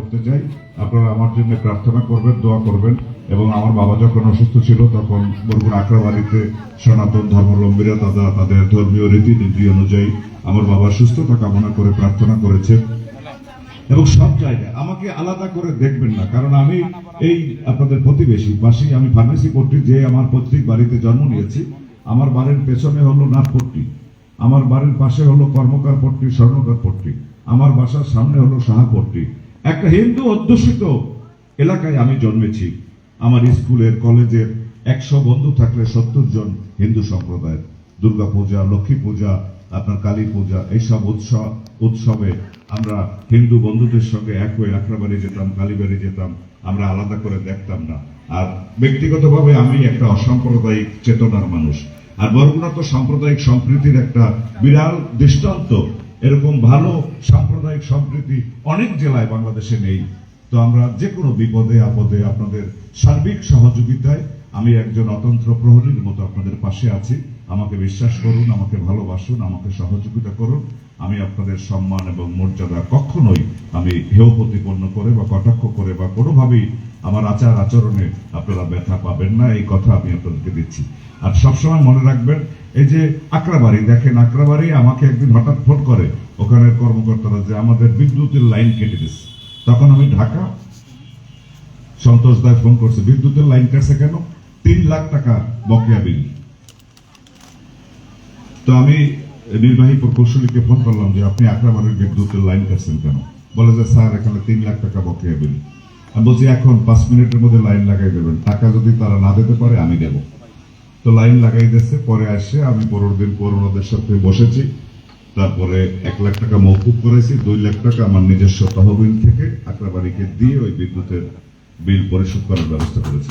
করতে চাই, আপনারা আমার জন্য প্রার্থনা করবেন, দোয়া করবেন, এবং আমার বাবা যখন অসুস্থ ছিল, তখন বরগুনা আখড়াবাড়িতে সনাতন ধর্মাবলম্বীরা তারা তাদের ধর্মীয় রীতিনীতি অনুযায়ী আমার বাবা সুস্থতা কামনা করে প্রার্থনা করেছে এবং সব জায়গায় আমাকে আলাদা করে দেখবেন না, কারণ আমি এই আপনাদের প্রতিবেশী, বাসী, আমি ফার্মেসি পট্টি যে আমার পৈতৃক বাড়িতে জন্ম নিয়েছি, আমার বাড়ির পেছনে হলো নাথপট্টি আমার বাড়ির পাশে হলো কর্মকার পট্টি, স্বর্ণকার পট্টি, আমার বাসার সামনে হলো সাহাপট্টি একটা হিন্দু অধ্যুষিত এলাকায় আমি জন্মেছি। আমার স্কুলের, কলেজের একশো বন্ধু থাকলে সত্তর জন হিন্দু সম্প্রদায়ের। দুর্গা পূজা, লক্ষ্মী পূজা, আপনার কালী পূজা, এইসব উৎসব, উৎসবে আমরা হিন্দু বন্ধুদের সঙ্গে এক হয়ে আখড়াবাড়ি যেতাম কালীবাড়ি যেতাম, আমরা আলাদা করে দেখতাম না। আর ব্যক্তিগতভাবে আমি একটা অসাম্প্রদায়িক চেতনার মানুষ। আর বরগুনা তো সাম্প্রদায়িক সম্প্রীতির একটা বিরাট দৃষ্টান্ত। এরকম ভালো সাম্প্রদায়িক সম্প্রীতি অনেক জেলায় বাংলাদেশে নেই। তো আমরা যে কোনো বিপদে, আপদে আপনাদের সার্বিক সহযোগিতায় আমি একজন অতন্ত্র প্রহরীর মতো আপনাদের পাশে আছি। আমাকে বিশ্বাস করুন, আমাকে ভালোবাসুন, আমাকে সহযোগিতা করুন। আমি আপনাদের সম্মান এবং মর্যাদা কখনোই আমি হেয় প্রতিপন্ন করে বা কটাক্ষ করে বা কোনোভাবেই আমার আচার আচরণে আপনারা ব্যথা পাবেন না, এই কথা আমি আপনাদেরকে দিচ্ছি। আর সবসময় মনে রাখবেন, এই যে আকরাবাড়ি, দেখেন আকরাবাড়ি আমাকে একদিন হঠাৎ ফোন করে, ওখানের কর্মকর্তারা যে আমাদের বিদ্যুতের লাইন কেটে দিচ্ছে তখন আমি ঢাকা, সন্তোষ দায় ফোন করছে, বিদ্যুতের লাইন কাটছে কেন? তিন লাখ টাকা বকেয়া বিল। তো আমি নির্বাহী প্রকৌশলীকে ফোন করলাম যে, আপনি আকরাবাড়ির বিদ্যুতের লাইন কাটছেন কেন? বলে যে, স্যার, এখানে তিন লাখ টাকা বকেয়া বিল। আমি বলছি, এখন পাঁচ মিনিটের মধ্যে লাইন লাগাই দেবেন। টাকা যদি তারা না দিতে পারে, আমি দেব। তো লাইন লাগাই দিয়েছে, পরে আসে আমি পনেরো দিন পনেরোদের সাথে বসেছি। তারপরে এক লাখ টাকা মৌকুব করেছি দুই লাখ টাকা আমার নিজস্ব তহবিল থেকে আকরাবাড়িকে দিয়ে ওই বিদ্যুতের বিল পরিশোধ করার ব্যবস্থা করেছি।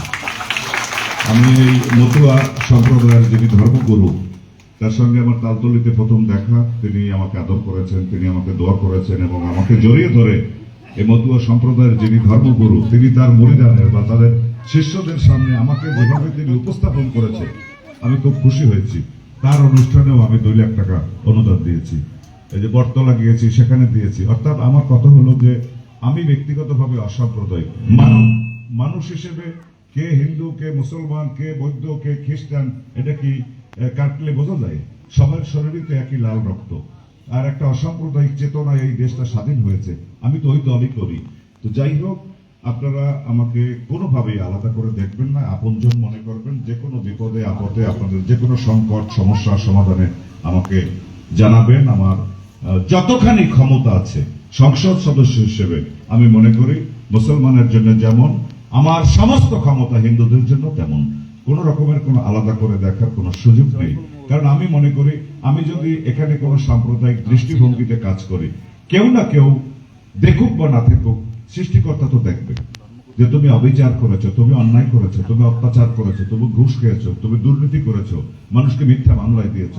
আমি এই মতুয়া সম্প্রদায়ের যিনি ধর্মগুরু তার সঙ্গে আমার তালতলিতে প্রথম দেখা। তিনি আমাকে আদর করেছেন, তিনি আমাকে দোয়া করেছেন এবং আমাকে জড়িয়ে ধরে এই মতুয়া সম্প্রদায়ের যিনি ধর্মগুরু, তিনি তার মরিদানের বা তাদের শিষ্যদের সামনে আমাকে যেভাবে তিনি উপস্থাপন করেছে আমি খুব খুশি হয়েছি। তার অনুষ্ঠানেও আমি দুই লাখ টাকা অনুদান দিয়েছি। এই যে বটতলা গিয়েছি, সেখানে দিয়েছি। অর্থাৎ আমার কথা হলো যে, আমি ব্যক্তিগতভাবে অসাম্প্রদায়িক। মানব মানুষ হিসেবে কে হিন্দু, কে মুসলমান, কে বৌদ্ধ, কে খ্রিস্টান, এটা কি কাটলে বোঝা যায়, সবার শরীরই তো একই লাল রক্ত। আর একটা অসাম্প্রদায়িক চেতনায় এই দেশটা স্বাধীন হয়েছে। আমি তো ওই দলই করি। তো যাই হোক, আপনারা আমাকে কোনোভাবেই আলাদা করে দেখবেন না, আপনজন মনে করবেন, যে কোনো বিপদে, আপদে, আপনাদের যে কোনো সংকট, সমস্যা, সমাধানে আমাকে জানাবেন। আমার যতখানি ক্ষমতা আছে, সংসদ সদস্য হিসেবে আমি মনে করি, মুসলমানের জন্য যেমন, আমার সমস্ত ক্ষমতা হিন্দুদের জন্য তেমন। কোন রকমের কোনো আলাদা করে দেখার কোনো সুযোগ নেই। কারণ আমি মনে করি আমি যদি এখানে কোনো সাম্প্রদায়িক দৃষ্টিভঙ্গিতে কাজ করি কেউ না কেউ দেখুক বা না থাকুক সৃষ্টিকর্তা তো দেখবে। যে তুমি অবিচার করেছ তুমি অন্যায় করেছ তুমি অত্যাচার করেছ তুমি ঘুষ খেয়েছো তুমি দুর্নীতি করেছ মানুষকে মিথ্যা মামলায় দিয়েছ।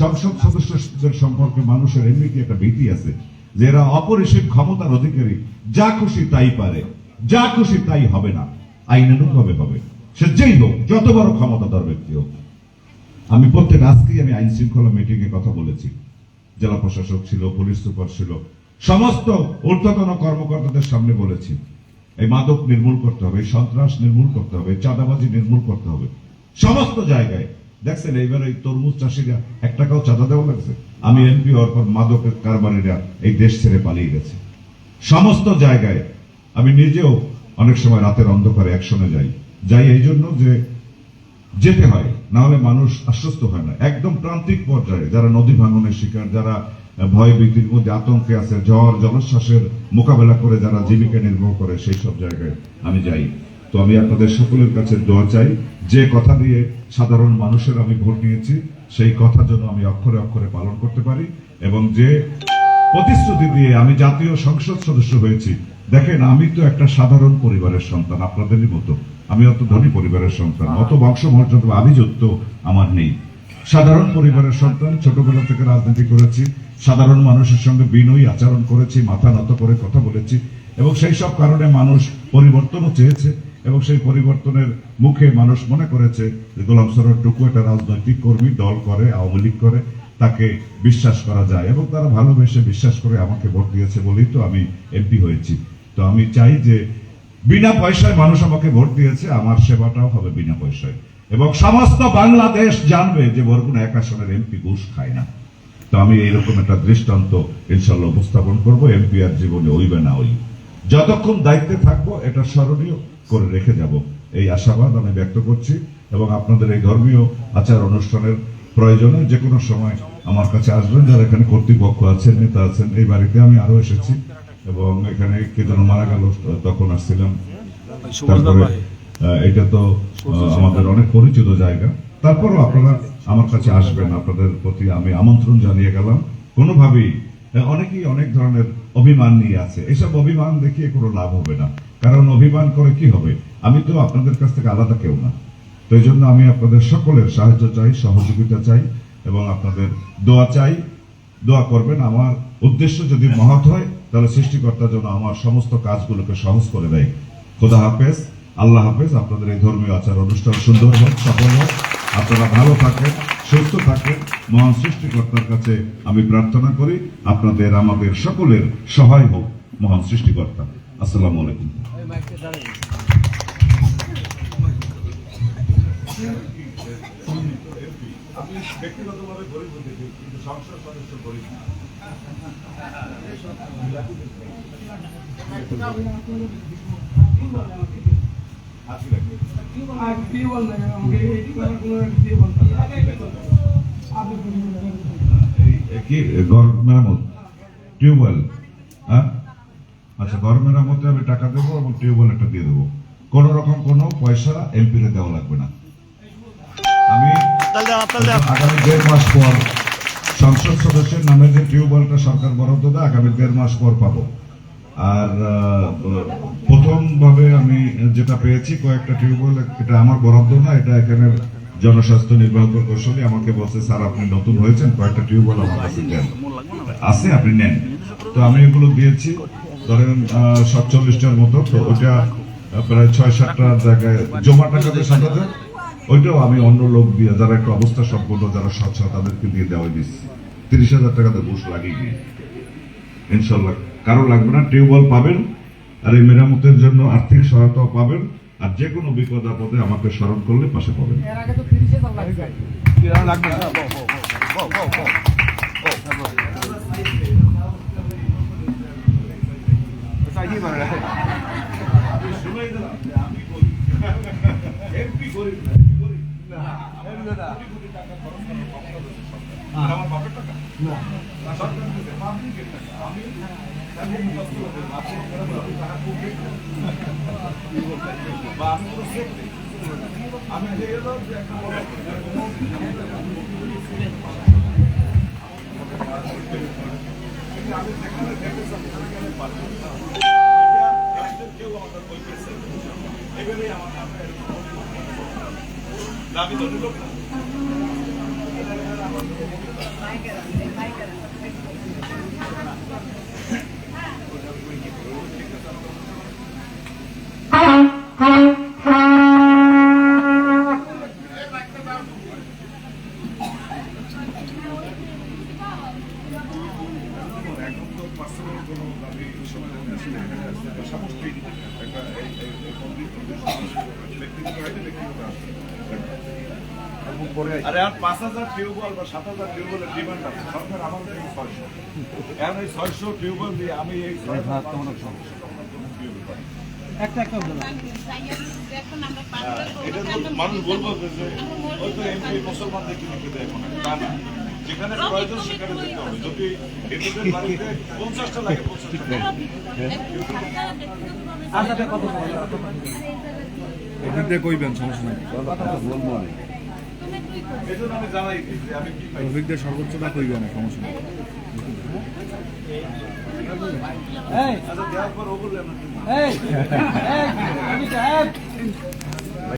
সংসদ সদস্যদের সম্পর্কে মানুষের এমনিতে একটা ভীতি আছে যে এরা অপরিসীম ক্ষমতার অধিকারী যা খুশি তাই পারে যা খুশি তাই হবে না আইনানুগ ভাবে হবে। সে যেই হোক, যত বড় ক্ষমতাধর ব্যক্তি হোক। আমি প্রত্যেক আজকেই আমি আইন শৃঙ্খলা মিটিং এ কথা বলেছি। জেলা প্রশাসক ছিল, পুলিশ সুপার ছিল, সমস্ত ঊর্ধ্বতন কর্মকর্তাদের সামনে বলেছি। এই মাদক নির্মূল করতে হবে সন্ত্রাস নির্মূল করতে হবে চাঁদাবাজি নির্মূল করতে হবে। সমস্ত জায়গায়। দেখছেন, এইবার এই তরমুজ চাষিরা এক টাকাও চাঁদা দেওয়া লাগছে। আমি এমপি হওয়ার পর মাদকের কারবারিরা এই দেশ ছেড়ে পালিয়ে গেছে। সমস্ত জায়গায়। আমি নিজেও অনেক সময় রাতের অন্ধকারে একসঙ্গে যাই। যাই এই জন্য যে যেতে হয় না হলে মানুষ আশ্বস্ত হয় না। একদম প্রান্তিক পর্যায়ে যারা নদী ভাঙনের শিকার, যারা ভয় ভীতির মধ্যে আতঙ্কে আছে, ঝড়, জলোচ্ছ্বাসের মোকাবেলা করে যারা জীবিকা নির্বাহ করে, সেই সব জায়গায় আমি যাই। তো আমি আপনাদের সকলের কাছে দোয়া চাই, যে কথা দিয়ে সাধারণ মানুষের আমি ভোট নিয়েছি, সেই কথা যেন আমি অক্ষরে অক্ষরে পালন করতে পারি এবং যে প্রতিশ্রুতি দিয়ে আমি জাতীয় সংসদ সদস্য হয়েছি দেখেন আমি তো একটা সাধারণ পরিবারের সন্তান আপনাদেরই মতো। আমি অত ধনী পরিবারের সন্তান অত বংশমর্যাদা বা আভিজাত্য আমার নেই। সাধারণ পরিবারের সন্তান ছোটবেলা থেকে রাজনীতি করেছি সাধারণ মানুষের সঙ্গে বিনয়ী আচরণ করেছি মাথা নত করে কথা বলেছি এবং সেই সব কারণে মানুষ পরিবর্তনও চেয়েছে এবং সেই পরিবর্তনের মুখে মানুষ মনে করেছে যে গোলাম সরোর টুকু একটা রাজনৈতিক কর্মী দল করে আওয়ামী লীগ করে তাকে বিশ্বাস করা যায় এবং তারা ভালোবেসে বিশ্বাস করে আমাকে ভোট দিয়েছে বলেই তো আমি এমপি হয়েছি। তো আমি চাই যে বিনা পয়সায় মানুষ আমাকে ভোট দিয়েছে, আমার সেবাটাও হবে বিনা পয়সায়। এবং সমস্ত বাংলাদেশ জানবে যে বরগুনা এক আসনের এমপি ঘুষ খায় না। তো আমি এইরকম একটা দৃষ্টান্ত ইনশাল্লাহ উপস্থাপন করব, এমপি আর জীবনে ওইবে না ওই যতক্ষণ দায়িত্বে থাকব, এটা স্মরণীয় করে রেখে যাব। এই আশাবাদ আমি ব্যক্ত করছি এবং আপনাদের এই ধর্মীয় আচার অনুষ্ঠানের প্রয়োজনে যে কোনো সময় আমার কাছে আসবেন, যারা এখানে কর্তৃপক্ষ আছেন, নেতা আছেন, এই বাড়িতে আমি আরও এসেছি। এবং এখানে কে যেন মারা গেল তখন আসছিলাম। তারপরে এটা তো আমাদের অনেক পরিচিত জায়গা। তারপরও আপনারা আমার কাছে আসবেন আপনাদের প্রতি আমি আমন্ত্রণ জানিয়ে গেলাম। কোনোভাবেই অনেকেই অনেক ধরনের অভিমান নিয়ে আছে। এসব অভিমান দেখিয়ে কোনো লাভ হবে না। কারণ অভিমান করে কি হবে? আমি তো আপনাদের কাছ থেকে আলাদা কেউ না। তো এই জন্য আমি আপনাদের সকলের সাহায্য চাই সহযোগিতা চাই এবং আপনাদের দোয়া চাই। দোয়া করবেন। আমার উদ্দেশ্য যদি মহৎ হয় তাহলে সৃষ্টিকর্তা যেন আমার সমস্ত কাজগুলোকে সহজ করে দেয়। খোদা হাফেজ, আল্লাহ হাফেজ, আপনাদের এই ধর্মীয় আচার অনুষ্ঠান সুন্দর হোক, সফল হোক। আপনারা ভালো থাকেন, সুস্থ থাকেন। মহান সৃষ্টিকর্তার কাছে আমি প্রার্থনা করি, আপনাদের, আমাদের সকলের সহায় হোক মহান সৃষ্টিকর্তা। আসসালামু আলাইকুম। আমি ব্যক্তিগতভাবে গরিব হতে কিন্তু সংসদ সদস্য গরিব না। হ্যাঁ? আচ্ছা আমি টাকা দেবো এবং টিউবওয়েল একটা দিয়ে দেবো। কোন রকম কোনো পয়সা এমপি রে দেওয়া লাগবে না। আমি আগামী দেড় মাস পর সংসদ সদস্যের নামে যে টিউবওয়েলটা সরকার বরাদ্দ দেয় আগামী দেড় মাস পর পাবো। আর প্রথম ভাবে আমি যেটা পেয়েছি কয়েকটা টিউবওয়েল এটা আমার বরাদ্দ না এটা এখানে জনস্বাস্থ্য নির্বাহ প্রকৌশলী আমাকে বলছে স্যার আপনি নতুন হয়েছেন কয়েকটা টিউবওয়েল আমার কাছে দেন। আছে আপনি নেন। তো আমি এগুলো দিয়েছি ধরেন সাতচল্লিশটার মতো তো ওটা প্রায় ছয় সাতটা জায়গায় জমা টাকাতে সাজাতে ওইটাও আমি অন্য লোক দিয়ে যারা একটু অবস্থা সম্পন্ন যারা স্বচ্ছ তাদেরকে দিয়ে দেওয়া দিচ্ছি। তিরিশ হাজার টাকাতে ঘুষ লাগিয়ে দিয়ে ইনশাল্লাহ কারও লাগবে না টিউবওয়েল পাবেন আর এই মেরামতের জন্য আর্থিক সহায়তাও পাবেন আর যে কোনো বিপদ আপদে আমাকে স্মরণ করলে পাশে পাবেন। আমি সেখানে দেখেছি সেখানে পারব এটা কেউ আমাদের বলতেছে এবারে আমার এর আগে তো তিরিশ হাজার লাগবে আরে আর পাঁচ হাজার টিউবওয়েল বা সাত হাজার টিউবওয়েলের ডিমান্ড আছে। সরকার আমার থেকে ছয়শো। এখন এই ছয়শো টিউবওয়েল দিয়ে আমি এই ছয় হাজার তোমার একটা একটা এটা তো মানুষ বলব যে যে ওই তো এমপি মুসলমানদের কিনে খেতে এখন তা না। যেখানে প্রয়োজন সেখানে যেতে হবে যদি এদের বাড়িতে পঞ্চাশটা লাগে পঞ্চাশটা আচ্ছা কত এদিক দিয়ে কইবেন সমস্যা নাই এই জন্য আমি জানাই দিই যে আমি কি পাই সর্বোচ্চটা কইবেন সমস্যা নাই এই আচ্ছা দেওয়ার পর ও বললেন এই এই আমি সাহেব